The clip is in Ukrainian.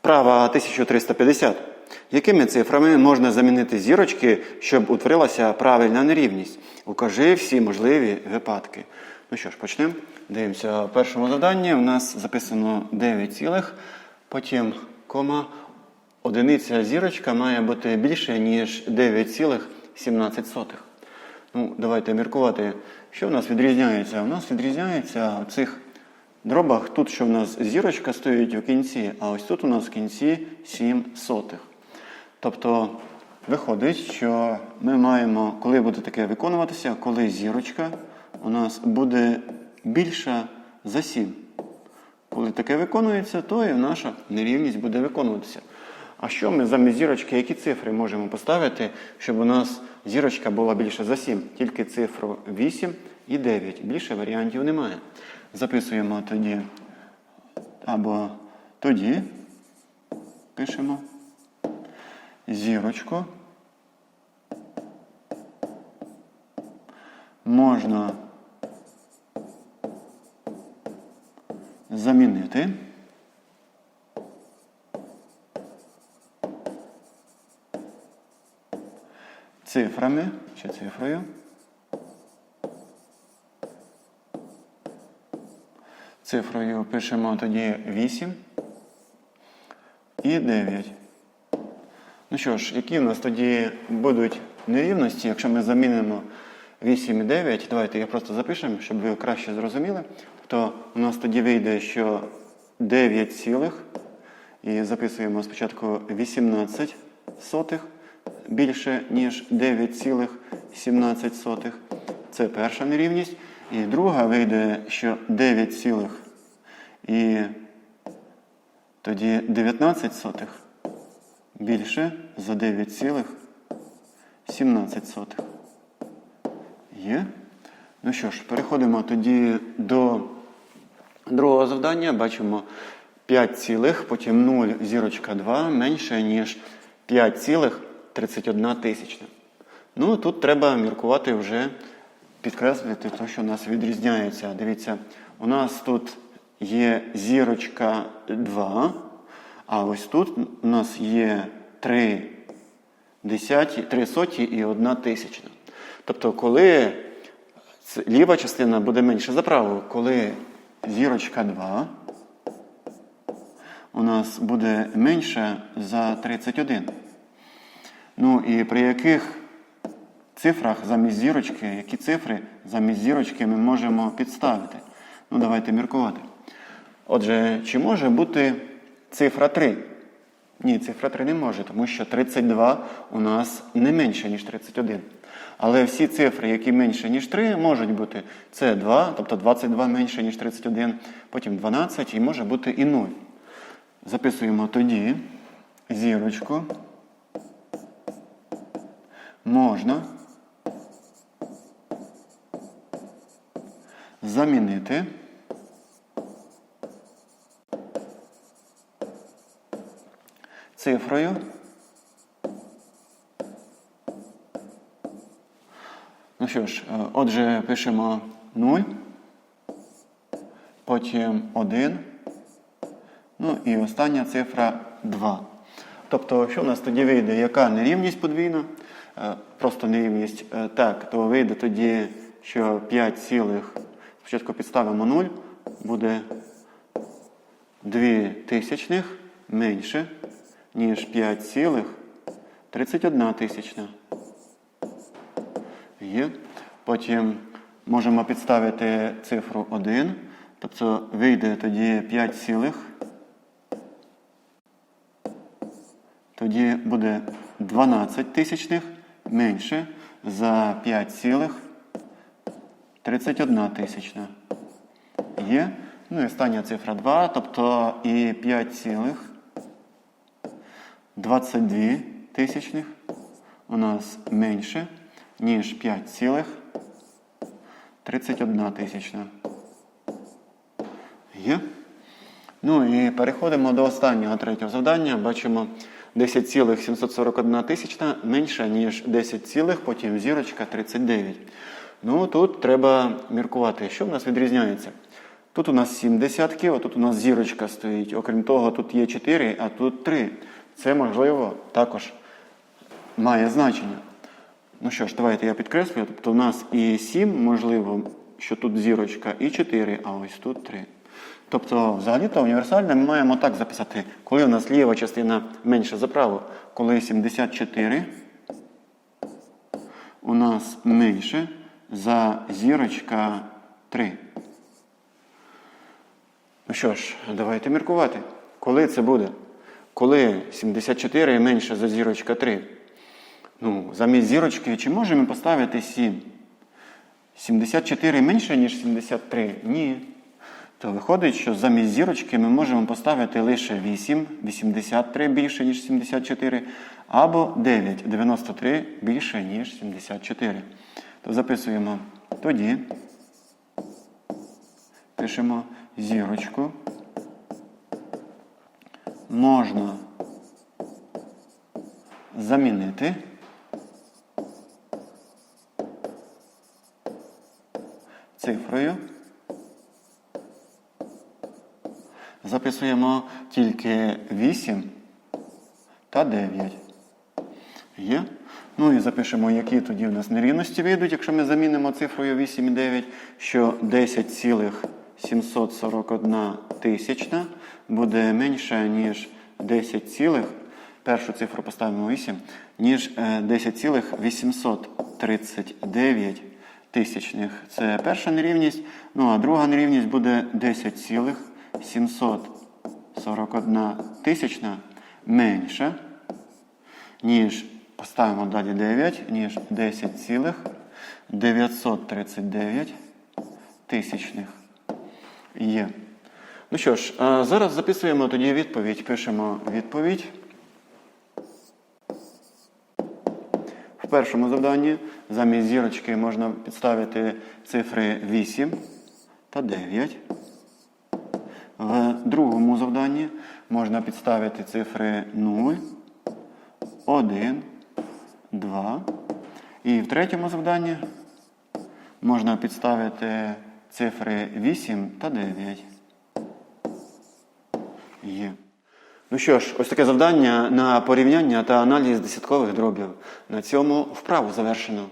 Вправа 1350. Якими цифрами можна замінити зірочки, щоб утворилася правильна нерівність? Укажи всі можливі випадки. Ну що ж, почнемо. Дивимося першому завданні. У нас записано 9 цілих, потім кома. Одиниця зірочка має бути більше, ніж 9,17. Ну, давайте міркувати, що в нас відрізняється. У нас відрізняється цих дробах тут, що в нас зірочка стоїть у кінці, а ось тут у нас в кінці 7 сотих. Тобто виходить, що ми маємо, коли буде таке виконуватися, коли зірочка у нас буде більша за 7. Коли таке виконується, то і наша нерівність буде виконуватися. А що ми замість зірочки, які цифри можемо поставити, щоб у нас зірочка була більше за 7? Тільки цифру 8 і 9. Більше варіантів немає. Записуємо тоді або тоді пишемо зірочку. Можна замінити. Цифрами чи цифрою. Цифрою пишемо тоді 8 і 9. Ну що ж, які в нас тоді будуть нерівності, якщо ми замінимо 8 і 9, давайте я просто запишемо, щоб ви краще зрозуміли. То у нас тоді вийде, що 9 цілих, і записуємо спочатку 18 сотих, більше, ніж 9,17. Це перша нерівність. І друга вийде, що 9 цілих і тоді 19 сотих більше за 9,17. Є? Ну що ж, переходимо тоді до другого завдання. Бачимо 5 цілих, потім 0, зірочка 2 менше, ніж 5,31 тисячна. Ну, тут треба міркувати вже, підкреслити те, що у нас відрізняється. Дивіться, у нас тут є зірочка 2, а ось тут у нас є 3 десяті, 3 соті і 1 тисячна. Тобто, коли ліва частина буде менше за праву, коли зірочка 2 у нас буде менша за 31. Ну і при яких цифрах замість зірочки, які цифри замість зірочки ми можемо підставити? Ну, давайте міркувати. Отже, чи може бути цифра 3? Ні, цифра 3 не може, тому що 32 у нас не менше, ніж 31. Але всі цифри, які менше, ніж 3, можуть бути. Це 2, тобто 22 менше, ніж 31, потім 12 і може бути і 0. Записуємо тоді зірочку. Можна замінити цифрою. Ну що ж, е, отже, пишемо 0, потім 1, ну і остання цифра 2. Тобто, що в нас тоді вийде? Яка нерівність подвійна? Е, Просто нерівність. Е, Так, то вийде тоді, що 5 цілих, спочатку підставимо 0, буде 2 тисячних менше, ніж 5 цілих 31 тисячна. Є. Потім можемо підставити цифру 1. Тобто вийде тоді 5 цілих. Тоді буде 12 тисячних менше за 5 цілих 31 тисячна. Є. Ну і остання цифра 2, тобто і 5 цілих 22 тисячних у нас менше, ніж 5 цілих 31 тисячна. Є. Ну і переходимо до останнього третього завдання. Бачимо 10,741 тисячна менше, ніж 10, потім зірочка 39. Ну тут треба міркувати, що в нас відрізняється. Тут у нас 7 десятків, а тут у нас зірочка стоїть. Окрім того, тут є 4, а тут 3. Це можливо також має значення. Ну що ж, давайте я підкреслюю. Тобто у нас і 7, можливо, що тут зірочка, і 4, а ось тут 3. Тобто, взагалі-то універсальне ми маємо так записати, коли у нас ліва частина менша за праву, коли 74 у нас менше за зірочка 3. Ну що ж, давайте міркувати. Коли це буде? Коли 74 менше за зірочка 3? Ну, замість зірочки чи можемо поставити 7? 74 менше, ніж 73? Ні. То виходить, що замість зірочки ми можемо поставити лише 8, 83 більше, ніж 74, або 9, 93 більше, ніж 74. То записуємо тоді. Пишемо зірочку. Можна замінити. Цифрою. Записуємо тільки 8 та 9. Є. Ну і запишемо, які тоді в нас нерівності вийдуть, якщо ми замінимо цифрою 8 і 9, що 10,741 тисячна буде менше, ніж 10, цілих, першу цифру поставимо 8, ніж е, 10,839 тисячних. Це перша нерівність. Ну а друга нерівність буде 10,741 тисячна менша, ніж поставимо далі 9, ніж 10,939 тисячних. Є. Ну що ж, зараз записуємо тоді відповідь. Пишемо відповідь. В першому завданні замість зірочки можна підставити цифри 8 та 9. В другому завданні можна підставити цифри 0, 1, 2. І в третьому завданні можна підставити цифри 8 та 9. Є. Ну що ж, ось таке завдання на порівняння та аналіз десяткових дробів. На цьому вправу завершено.